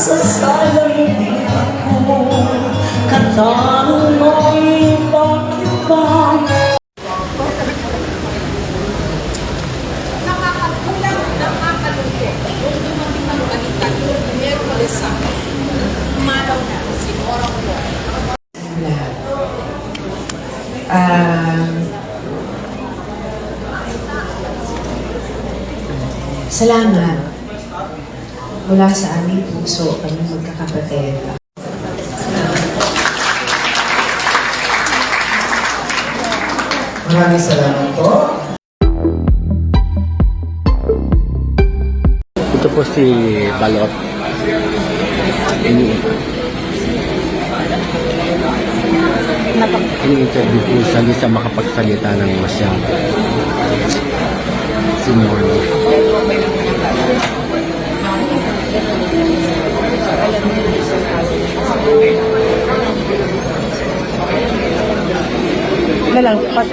sa salamin ko Katanong mo'y bakit ba nakakagulang, nakakalungkot. Nung dumating ang balikan, Miyerkules sa umalaw na si Orong Lord. lahat. Ah, salamat mula sa aming puso kami magkakapatid. Maraming salamat po. Ito po si Balot. Ini ini-interview po siya, hindi siya makapagsalita ng masyado. Si Morno. Na lang, pat.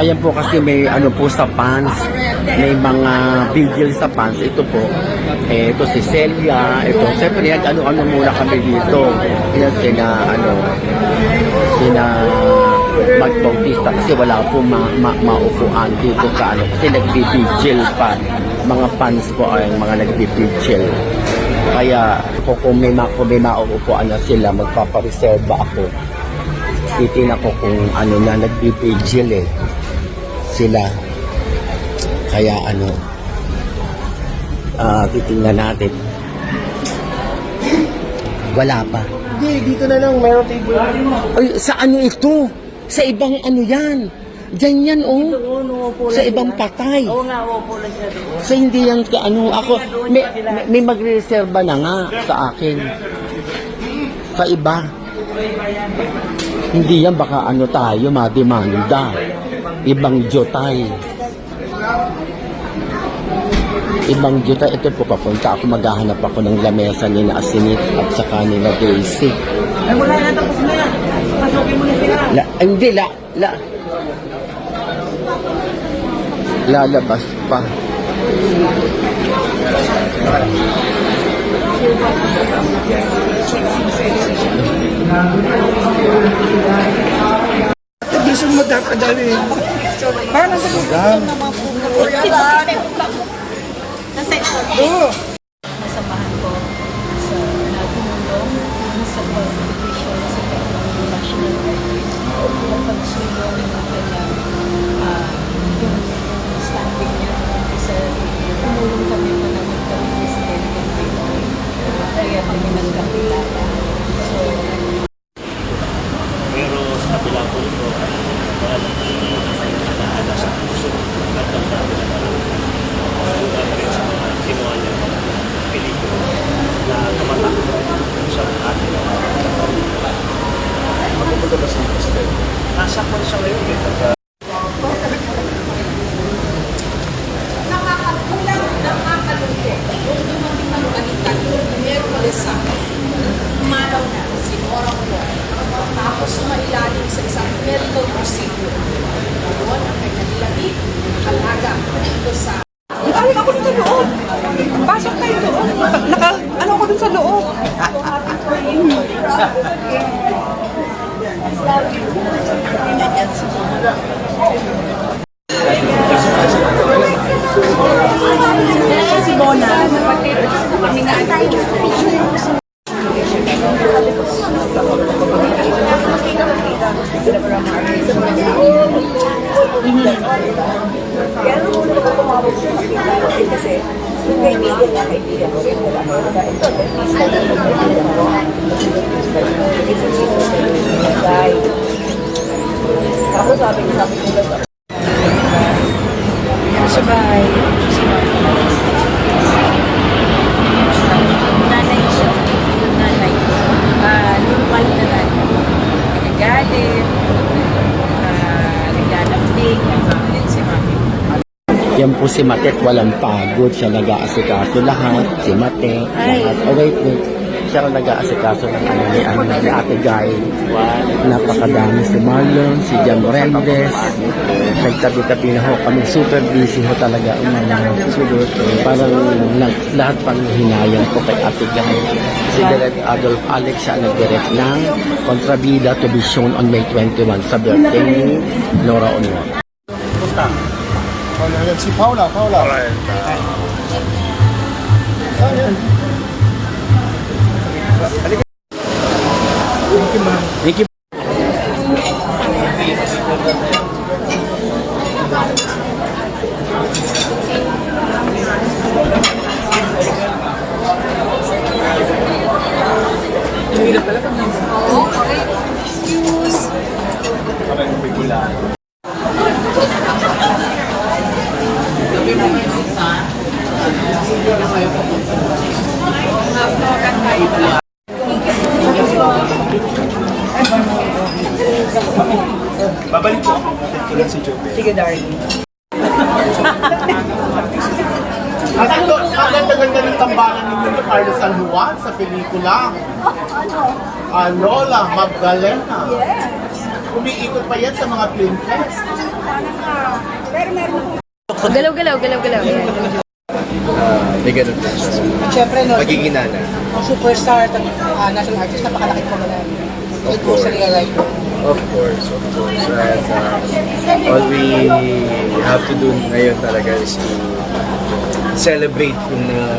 Ayan po kasi may ano po sa fans. May mga vigil sa fans. Ito po. Eh, ito si Celia. Ito. Siyempre, yan, ano-ano muna kami dito. Yan sina, ano, sina Mag Bautista kasi wala po ma, ma, maupuan dito sa ano. Kasi nagbibigil pa. Mga fans po ay mga nagbibigil. Kaya kung, kung may, ma, kung may mauupuan na sila, magpapareserva ako titingnan ko kung ano na nagbibigil eh sila kaya ano ah titingnan natin wala pa Hindi, dito na lang. Meron table. ay sa ano ito sa ibang ano yan. Diyan yan oh. Sa ibang patay. Oo nga, opo lang siya doon. So hindi yan ano ako may, may, may magreserba na nga sa akin. Sa iba. Hindi yan baka ano tayo mademanda. Ibang jotay ibang jotay ito po papunta ako maghahanap ako ng lamesa ni na Asinit at saka ni na Daisy. Ay, wala na, tapos na yan Pasukin mo na sila la, hindi la, la. Lalabas pa. Gusto mo dapadali. Paano sa program? Nasamahan ko sa nagumulong sa pag-division sa kanyang national records na pagsulong ng kanyang ah, yung standing niya sa tumulong kami pa naman kami presidente ng Pinoy kaya kami nagkakilala so Pero sa kabila po ito, wala nakahala sa puso at ang dami na parang rin sa mga kinuha niya pelikula na tumatak sa atin. Magpupunta ba sa President? Nasa kwan siya ngayon eh. nakakagulang, nakakalungkot. Nung dumating ang balikan, Miyerkules sa umalaw na si Orong Lord. Tapos sumailalim sa isang procedure. Doon ang nakalaga dito sa Galing ako sa loob. Pasok tayo doon. Ano ako dun sa loob. si sa bahay. nanay siya. Nanay. Ah, normal na nanay. Nagagalit. Ah, naglalambing. Din si mami. yan po si Matet walang pagod siya nag-aasikaso lahat si Matet lahat oh wait wait siya ang nag-aasikaso ng ano ni, ano, ni Ate Guy. Napakadami si Marlon, si Jan Rendes. Nagtabi-tabi na ho kami. Super busy ho talaga. Umano. Parang nag, lahat pang hinayang ko kay Ate Guy. Si Direct Adolf Alex siya nag-direct ng Contrabida to be shown on May 21 sa birthday ni Nora Honor. Si Paula, Paula. อันนี้ขึ้นมานี่กิ Thank you. Ang ganda-ganda ng tambalan ninyo ni Carlos San Juan sa pelikula. Ah, Lola Magdalena. Yes. Umiikot pa yan sa mga film fest. Galaw, galaw, galaw, galaw. May ganun din siya. Siyempre, no, Pagiging nana. ang superstar, uh, national artist, napakalaki po na Of Ito sa course. real life. Of course, of course. And, uh, all we have to do ngayon talaga is to celebrate yung uh,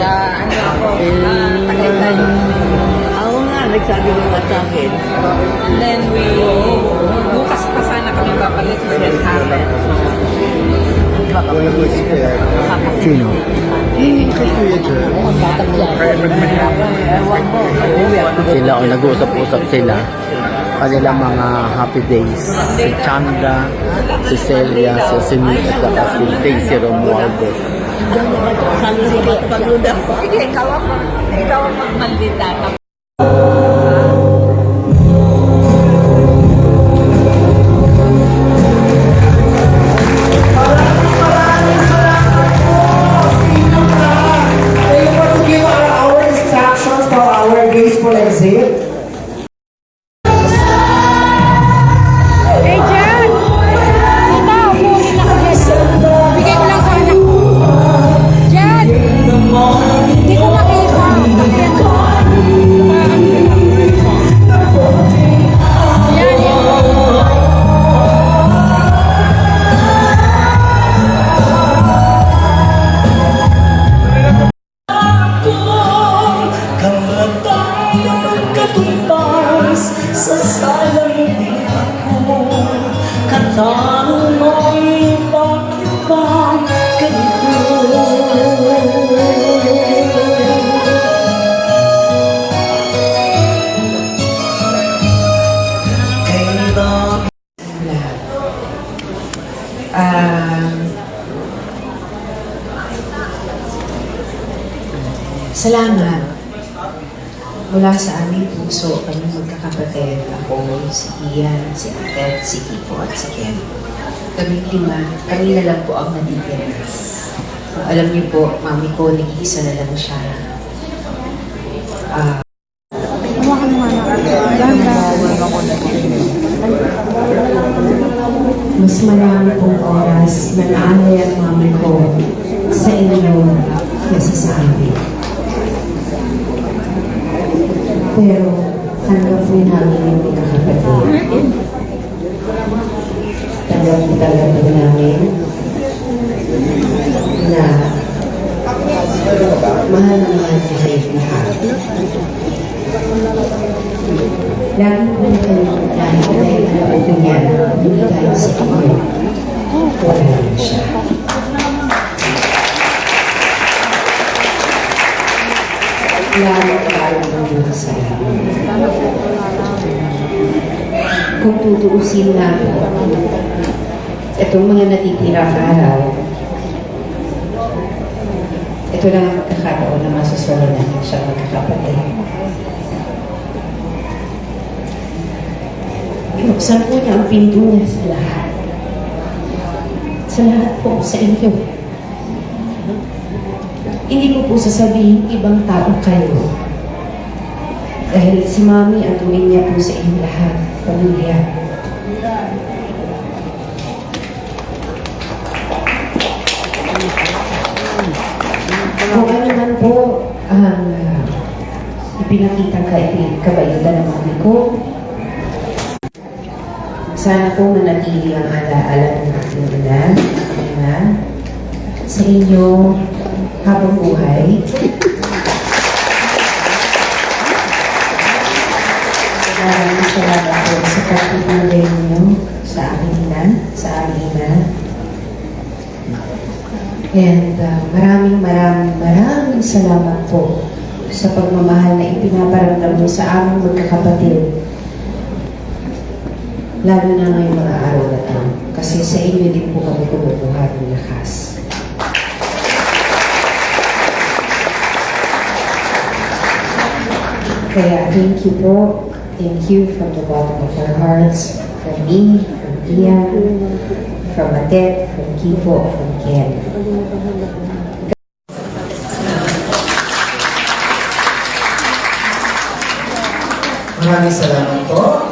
Sa ano ako, Tagaytay. Ako nga, nagsabi ko nga sa akin. Then we, bukas pa sana kami babalik sa Red Carpet. Sino? Sila o nag-uusap-usap sila kanilang mga happy days. Si Chanda, si Celia, si Simi, at saka si Daisy Romualdez. Sabi ko ba pagluda ko? Sige, ikaw ang magmaldita. Puso, kami magkakapatid. Ako, si Ian, si Atet, si Kiko at si Ken. Kami lima, kami na lang po ang natitira. Kung alam niyo po, mami ko, nag-iisa na lang siya. Ah, mas marami pong oras na naalay ang mami ko sa inyo kaysa sa amin. Pero po namin yung magkakapatid. Tanggap po talaga po namin na mahal na mahal niya kayo lahat. Lagi po kayo dahil dahil alam ko niya, hindi sa inyo. Lalo tayo sa Kung tutuusin na itong mga natitirang araw, ito lang ang magkakataon na masusunod natin siya magkakapatid. Binuksan po niya ang niya sa lahat. sa lahat po sa inyo. Hindi ko po sasabihin ibang tao kayo. Dahil si Mami ang tuwing niya po sa inyong lahat, pamilya. Kung ano man po ang uh, ipinakita ka, kabaitan ng mami ko, sana po manatili ang alaala ng aking ina, ina, sa inyo habang buhay. Maraming salamat po sa pagtutulay ninyo sa aking ina, sa aking ina. And uh, maraming maraming maraming salamat po sa pagmamahal na ipinaparamdam niyo sa aming magkakapatid. Lalo na ngayong mga araw na ito. Kasi sa inyo din po kami kumukuha ng lakas. Kaya thank you po. Thank you from the bottom of our hearts. From me, from Ian, from Adet, from Kipo, from Ken. Maraming salamat po.